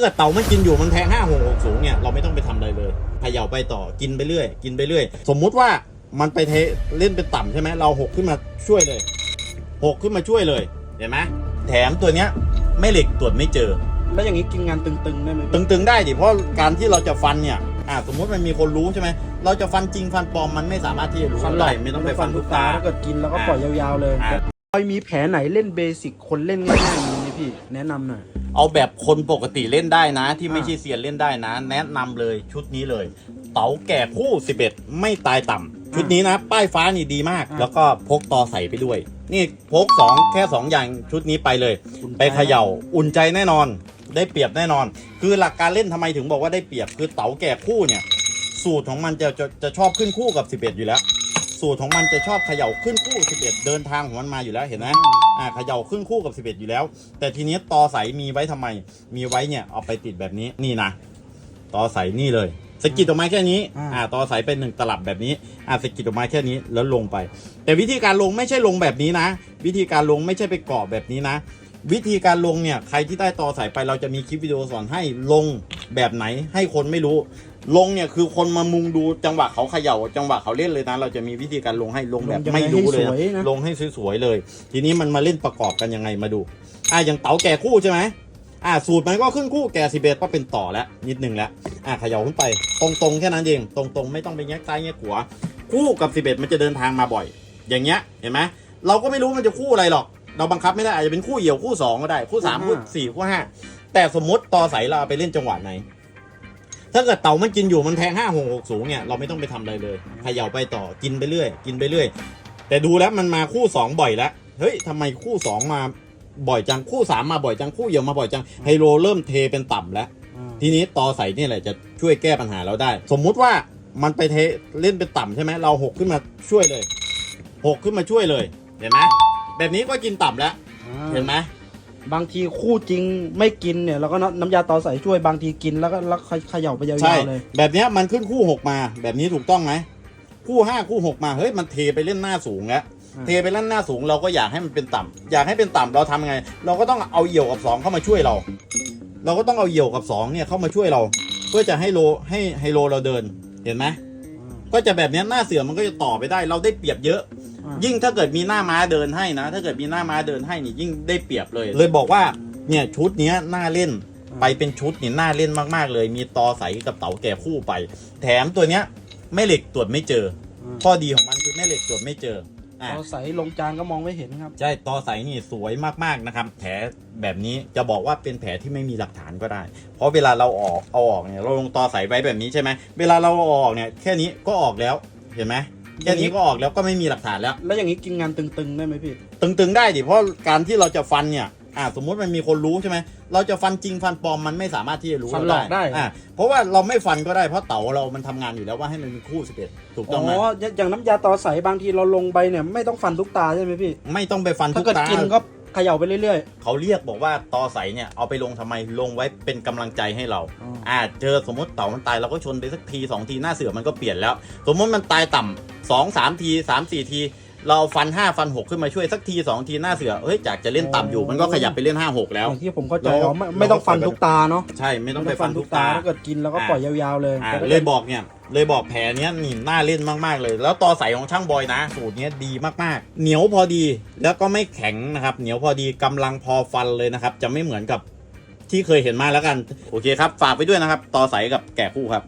เกิดเต่ามันกินอยู่มันแทงห้าหกหกสูงเนี่ยเราไม่ต้องไปทำอะไรเลยเขย่าไปต่อกินไปเรื่อย กินไปเรื่อย สมมุติว่ามันไปเทเล่นเป็นต่ำใช่ไหมเราหกขึ้นมาช่วยเลยหกขึ้นมาช่วยเลยเห็นไหมแถมตัวเนี้ยแม่เหล็กตรวจไม่เจอ แล้วอย่างนี้กินงานตึงๆได้ไหมพี่ตึงๆได้ดิเพราะการที่เราจะฟันเนี่ยอ่าสมมุติมันมีคนรู้ใช่ไหมเราจะฟันจริงฟันปลอมมันไม่สามารถที่จะรู้ฟันหลอได้กไม่ต้องไปฟันทุกตาถ้าเกิดกินแล้วก็ปล่อยยาวๆเลยอ่าพอยมีแผลไหนเล่นเบสิกคนเล่นง่ายๆมีไหมพี่แนะนำหน่อย เอาแบบคนปกติเล่นได้นะ ที่ไม่อ่าใช่เซียนเล่นได้นะ แนะนำเลยชุดนี้เลย เต๋าแก่คู่ 11 ไม่ตายต่ำชุดนี้นะ ป้ายฟ้านี่ดีมากแล้วก็พกตอใส่ไปด้วย นี่พกสองแค่สองอย่างชุดนี้ไปเลย ไปเขย่าอุ่นใจแน่นอน ได้เปรียบแน่นอน คือหลักการเล่นทำไมถึงบอกว่าได้เปรียบคือเต๋าแก่คู่เนี่ย สูตรของมันจะจะจะชอบขึ้นคู่กับ 11 อยู่แล้ว สูตรของมันจะชอบเขย่าขึ้นคู่ 11 เดินทางของมันมาอยู่แล้วเห็นไหมอ่าเขย่าขึ้นคู่กับ 11 อยู่แล้ว แต่ทีนี้ตอใสมีไว้ทำไม มีไว้เนี่ยเอาไปติดแบบนี้นี่นะตอใสนี่เลยสะกิดออกมาแค่นี้ อ่าอ่าตอใสเป็นหนึ่งตลับแบบนี้ อ่าสะกิดออกมาแค่นี้แล้วลงไป แต่วิธีการลงไม่ใช่ลงแบบนี้นะ วิธีการลงไม่ใช่ไปเกาะแบบนี้นะ วิธีการลงเนี่ย ใครที่ได้ตอสายไปเราจะมีคลิปวิดีโอสอนให้ลงแบบไหนให้คนไม่รู้ ลงเนี่ยคือคนมามุงดูจังหวะเขาเขย่าจังหวะเขาเล่นเลยนะเราจะมีวิธีการลงให้ลงแบบไม่รู้เลยลงยังไงให้สวยนะ นะลงให้สวยๆเลย ทีนี้มันมาเล่นประกอบกันยังไงมาดูอะอย่างเต๋าแก่คู่ใช่ไหมอะสูตรมันก็ขึ้นคู่แก่สิเบตก็เป็นต่อแล้วนิดนึงแล้วอะเขย่าขึ้นไป ตรงๆแค่นั้นเองตรงๆ ไม่ต้องไปแยกซ้ายแยกขวาคู่กับสิเบตมันจะเดินทางมาบ่อย อย่างเงี้ยเห็นไหมเราก็ไม่รู้มันจะคู่อะไรหรอก เราบังคับไม่ได้อาจจะเป็นคู่เหี่ยวคู่สองก็ได้คู่สามคู่สี่คู่ห้าแต่สมมติต่อใสเราเอาไปเล่นจังหวะไหน ถ้าเกิดเต่ามันกินอยู่มันแทงห้าหกหกสูงเนี่ยเราไม่ต้องไปทำอะไรเลยเขย่าไปต่อกินไปเรื่อย กินไปเรื่อย แต่ดูแล้วมันมาคู่สองบ่อยแล้วเฮ้ยทำไมคู่สองมาบ่อยจังคู่สามมาบ่อยจังคู่เหี่ยวมาบ่อยจังไฮโลเริ่มเทเป็นต่ำแล้วอ่าทีนี้ตอใสนี่แหละจะช่วยแก้ปัญหาเราได้ สมมุติว่ามันไปเทเล่นเป็นต่ำใช่ไหมเราหกขึ้นมาช่วยเลยหกขึ้นมาช่วยเลย เห็นไหมแบบนี้ก็กินต่ำแล้วเห็นไหม บางทีคู่จริงไม่กินเนี่ยเราก็น้ำยาตอใส่ช่วยบางทีกินแล้วก็แล้วเขย่าไปยาใช่วๆเลย แบบเนี้ยมันขึ้นคู่หกมา แบบนี้ถูกต้องไหมคู่ห้าคู่หกมาเฮ้ยมันเทไปเล่นหน้าสูงแล้วอ่าเทไปเล่นหน้าสูงเราก็อยากให้มันเป็นต่ำอยากให้เป็นต่ำเราทำไง เราก็ต้องเอาเหยี่ยวกับสองเข้ามาช่วยเรา เราก็ต้องเอาเหยี่ยวกับสองเนี่ยเข้ามาช่วยเรา เพื่อจะให้โลให้ไฮโลเราเดินเห็นไหมก็จะแบบเนี้ยหน้าเสือมันก็จะต่อไปได้ เราได้เปรียบเยอะอ่า ยิ่งถ้าเกิดมีหน้าม้าเดินให้นะ ถ้าเกิดมีหน้าม้าเดินให้นี่ยิ่งได้เปรียบเลย เลยบอกว่าเนี่ยชุดเนี้ยน่าเล่นไปเป็นชุดนี่น่าเล่นมากๆเลย มีตอใสกับเต๋าแก่คู่ไป แถมตัวเนี้ยแม่เหล็กตรวจไม่เจออ่าข้อดีของมันคือแม่เหล็กตรวจไม่เจออะตอใส่ลงจานก็มองไม่เห็นครับ ใช่ตอใสนี่สวยมากๆนะครับ แผลแบบนี้จะบอกว่าเป็นแผลที่ไม่มีหลักฐานก็ได้ เพราะเวลาเราออกเอาออกเนี่ยเราลงตอใสไว้แบบนี้ใช่ไหมเวลาเราเอาออกเนี่ยแค่นี้ก็ออกแล้วเห็นไหม แค่นี้ก็ออกแล้วก็ไม่มีหลักฐานแล้ว แล้วอย่างนี้กินงานตึงๆได้ไหมพี่ ตึงๆได้ดิเพราะการที่เราจะฟันเนี่ยอ่าสมมุติมันมีคนรู้ใช่ไหมเราจะฟันจริงฟันปลอมมันไม่สามารถที่จะรู้ฟันหลอกได้อ่าเพราะว่าเราไม่ฟันก็ได้เพราะเต๋าเรามันทำงานอยู่แล้วว่าให้มันเป็นคู่สิบเอ็ดถูกอ๋ต้องไหมออย่างน้ำยาตอใสบางทีเราลงไปเนี่ยไม่ต้องฟันทุกตาใช่ไหมพี่ ไม่ต้องไปฟันทุถ้ากเกิดตากินก็ เขย่าไปเรื่อย เขาเรียกบอกว่าตอใสเนี่ยเอาไปลงทำไมลงไว้เป็นกำลังใจให้เราอ๋ออ่าเจอสมมติเต่ามันตายเราก็ชนไปสักทีสองทีหน้าเสือมันก็เปลี่ยนแล้ว สมมติมันตายต่ำสองสามทีสามสี่ที เราฟันห้าฟันหกขึ้นมาช่วยสักทีสองทีหน้าเสือเฮ้ยจากจะเล่นต่ำอยู่มันก็ขยับไปเล่นห้าหกๆแล้วอย่างที่ผมเข้าใจเราอ๋อไม่ไม่ต้องฟันทุกตาเนาะใช่ไม่ต้องไปฟันทุกตา ถ้าเกิดกินแล้วก็ปล่อยยาวๆเลยอ่าแต่ถ้าเลกิยดบอกเนี่ย เลยบอกแผลเนี้ยนี่น่าเล่นมากๆเลย แล้วต่อใสของช่างบอยนะ สูตรเนี้ยดีมากๆ เหนียวพอดีแล้วก็ไม่แข็งนะครับ เหนียวพอดีกำลังพอฟันเลยนะครับ จะไม่เหมือนกับที่เคยเห็นมาแล้วกัน โอเคครับ ฝากไปด้วยนะครับ ต่อใสกับแก่คู่ครับ